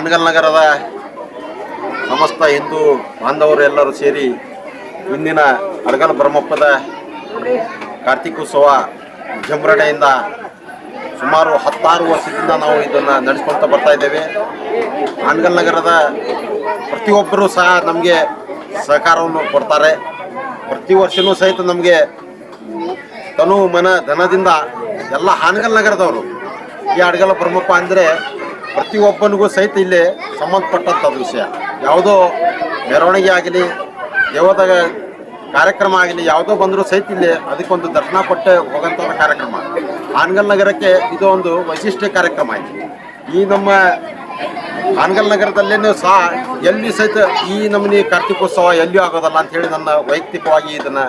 ಹಾನಗಲ್ ನಗರದ ಸಮಸ್ತ ಹಿಂದೂ ಬಾಂಧವರು ಎಲ್ಲರೂ ಸೇರಿ ಇಂದಿನ ಅಡಗಲ್ ಬ್ರಹ್ಮಪ್ಪದ ಕಾರ್ತಿಕೋತ್ಸವ ವಿಜೃಂಭಣೆಯಿಂದ ಸುಮಾರು ಹತ್ತಾರು ವರ್ಷದಿಂದ ನಾವು ಇದನ್ನು ನಡೆಸ್ಕೊಳ್ತಾ ಬರ್ತಾ ಇದ್ದೇವೆ. ಹಾನಗಲ್ ನಗರದ ಪ್ರತಿಯೊಬ್ಬರೂ ಸಹ ನಮಗೆ ಸಹಕಾರವನ್ನು ಕೊಡ್ತಾರೆ. ಪ್ರತಿ ವರ್ಷವೂ ಸಹಿತ ನಮಗೆ ತನು ಮನ ಧನದಿಂದ ಎಲ್ಲ ಹಾನಗಲ್ ನಗರದವರು ಈ ಅಡಗಲ ಬ್ರಹ್ಮಪ್ಪ ಅಂದರೆ ಪ್ರತಿಯೊಬ್ಬನಿಗೂ ಸಹಿತ ಇಲ್ಲಿ ಸಂಬಂಧಪಟ್ಟಂಥ ವಿಷಯ. ಯಾವುದೋ ಮೆರವಣಿಗೆ ಆಗಲಿ, ದೇವದ ಕಾರ್ಯಕ್ರಮ ಆಗಲಿ, ಯಾವುದೋ ಬಂದರೂ ಸಹಿತ ಇಲ್ಲಿ ಅದಕ್ಕೊಂದು ದರ್ಶನ ಕೊಟ್ಟೆ ಹೋಗೋಂಥ ಕಾರ್ಯಕ್ರಮ. ಹಾನಗಲ್ ನಗರಕ್ಕೆ ಇದು ಒಂದು ವೈಶಿಷ್ಟ್ಯ ಕಾರ್ಯಕ್ರಮ ಆಯಿತು. ಈ ನಮ್ಮ ಹಾನಗಲ್ ನಗರದಲ್ಲೇನೂ ಸಹ ಎಲ್ಲಿ ಸಹಿತ ಈ ನಮೂನಿ ಕಾರ್ತಿಕೋತ್ಸವ ಎಲ್ಲಿಯೂ ಆಗೋದಲ್ಲ ಅಂಥೇಳಿ ನನ್ನ ವೈಯಕ್ತಿಕವಾಗಿ ಇದನ್ನು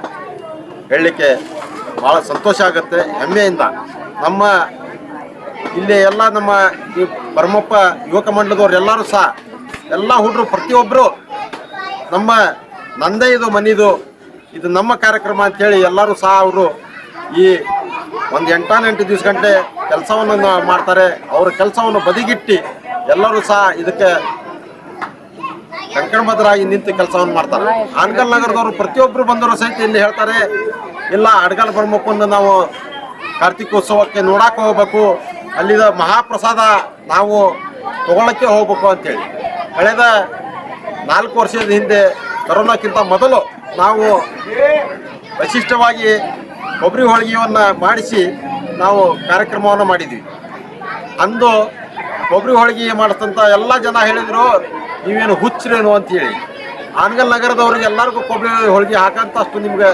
ಹೇಳಲಿಕ್ಕೆ ಭಾಳ ಸಂತೋಷ ಆಗುತ್ತೆ. ಹೆಮ್ಮೆಯಿಂದ ನಮ್ಮ ಇಲ್ಲಿ ಎಲ್ಲ ನಮ್ಮ ಈ ಪರಮಪ್ಪ ಯುವಕ ಮಂಡಲದವ್ರು ಎಲ್ಲರೂ ಸಹ, ಎಲ್ಲ ಹುಡುಗರು ಪ್ರತಿಯೊಬ್ಬರು ನಮ್ಮ ನಂದೇ ಇದು ಮನಿದು, ಇದು ನಮ್ಮ ಕಾರ್ಯಕ್ರಮ ಅಂತೇಳಿ ಎಲ್ಲರೂ ಸಹ ಅವರು ಈ ಒಂದು ಎಂಟಾನೆಂಟು ದಿವಸ ಗಂಟೆ ಕೆಲಸವನ್ನು ಮಾಡ್ತಾರೆ. ಅವರ ಕೆಲಸವನ್ನು ಬದಿಗಿಟ್ಟು ಎಲ್ಲರೂ ಸಹ ಇದಕ್ಕೆ ಕಂಕಣಭದ್ರಾಗಿ ನಿಂತು ಕೆಲಸವನ್ನು ಮಾಡ್ತಾರೆ. ಹಾನಗಲ್ ನಗರದವರು ಪ್ರತಿಯೊಬ್ಬರು ಬಂದವರು ಸಹಿತ ಇಲ್ಲಿ ಹೇಳ್ತಾರೆ, ಇಲ್ಲ ಅಡ್ಗಲ್ ಬ್ರಹ್ಮಪ್ಪನ ನಾವು ಕಾರ್ತಿಕೋತ್ಸವಕ್ಕೆ ನೋಡಕ್ಕೆ ಹೋಗ್ಬೇಕು. ಅಲ್ಲಿದ ಮಹಾಪ್ರಸಾದ ನಾವು ತಗೊಳ್ಳಕ್ಕೆ ಹೋಗ್ಬೇಕು ಅಂತೇಳಿ. ಕಳೆದ ನಾಲ್ಕು ವರ್ಷದ ಹಿಂದೆ ಕರೋನಾಕ್ಕಿಂತ ಮೊದಲು ನಾವು ವಿಶಿಷ್ಟವಾಗಿ ಕೊಬ್ಬರಿ ಹೋಳಿಗೆಯನ್ನು ಮಾಡಿಸಿ ನಾವು ಕಾರ್ಯಕ್ರಮವನ್ನು ಮಾಡಿದ್ವಿ. ಅಂದು ಕೊಬ್ಬರಿ ಹೋಳಿಗೆ ಮಾಡಿಸ್ತಂತ ಎಲ್ಲ ಜನ ಹೇಳಿದರು, ನೀವೇನು ಹುಚ್ಚರೇನು ಅಂತೇಳಿ. ಆನಗಲ್ ನಗರದವ್ರಿಗೆ ಎಲ್ಲರಿಗೂ ಕೊಬ್ಬರಿ ಹೋಳಿಗೆ ಹಾಕಂತಷ್ಟು ನಿಮ್ಗೆ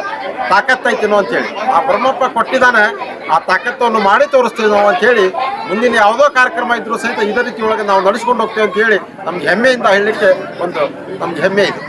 ತಾಕತ್ತೈತೇನೋ ಅಂತೇಳಿ. ಆ ಬ್ರಹ್ಮಪ್ಪ ಕೊಟ್ಟಿದ್ದಾನೆ ಆ ತಾಕತ್ತನ್ನು ಮಾಡಿ ತೋರಿಸ್ತೀವಿ ನಾವು ಅಂತೇಳಿ ಮುಂದಿನ ಯಾವುದೋ ಕಾರ್ಯಕ್ರಮ ಇದ್ರೂ ಸಹಿತ ಇದೇ ರೀತಿ ಒಳಗೆ ನಾವು ನಡೆಸ್ಕೊಂಡು ಹೋಗ್ತೇವೆ ಅಂತೇಳಿ ನಮ್ಗೆ ಹೆಮ್ಮೆಯಿಂದ ಹೇಳಲಿಕ್ಕೆ ಒಂದು ನಮ್ಗೆ ಹೆಮ್ಮೆ ಇದೆ.